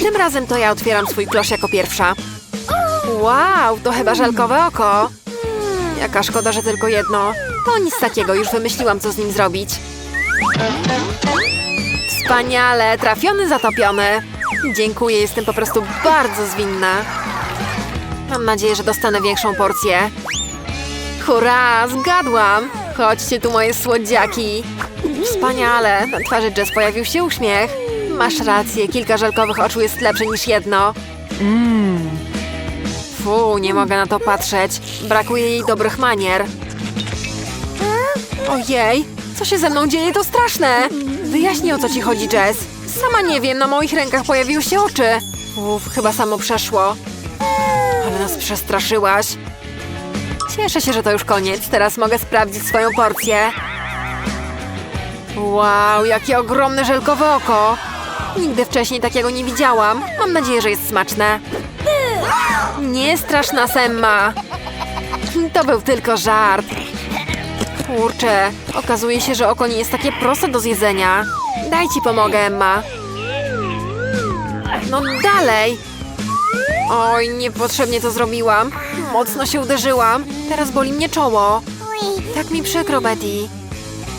Tym razem to ja otwieram swój klosz jako pierwsza. Wow, to chyba żelkowe oko. Jaka szkoda, że tylko jedno. To nic takiego, już wymyśliłam, co z nim zrobić. Wspaniale, trafiony, zatopiony. Dziękuję, jestem po prostu bardzo zwinna. Mam nadzieję, że dostanę większą porcję. Hurra, zgadłam! Chodźcie tu, moje słodziaki. Wspaniale, na twarzy Jess pojawił się uśmiech. Masz rację, kilka żelkowych oczu jest lepsze niż jedno. Fu, nie mogę na to patrzeć. Brakuje jej dobrych manier. Ojej, co się ze mną dzieje, to straszne. Wyjaśnij, o co ci chodzi, Jess. Sama nie wiem, na moich rękach pojawiły się oczy. Uff, chyba samo przeszło. Ale nas przestraszyłaś. Cieszę się, że to już koniec. Teraz mogę sprawdzić swoją porcję. Wow, jakie ogromne żelkowe oko. Nigdy wcześniej takiego nie widziałam. Mam nadzieję, że jest smaczne. Nie straszna Semma. To był tylko żart. Kurczę, okazuje się, że oko nie jest takie proste do zjedzenia. Daj ci pomogę, Emma. No dalej. Oj, niepotrzebnie to zrobiłam. Mocno się uderzyłam. Teraz boli mnie czoło. Tak mi przykro, Betty.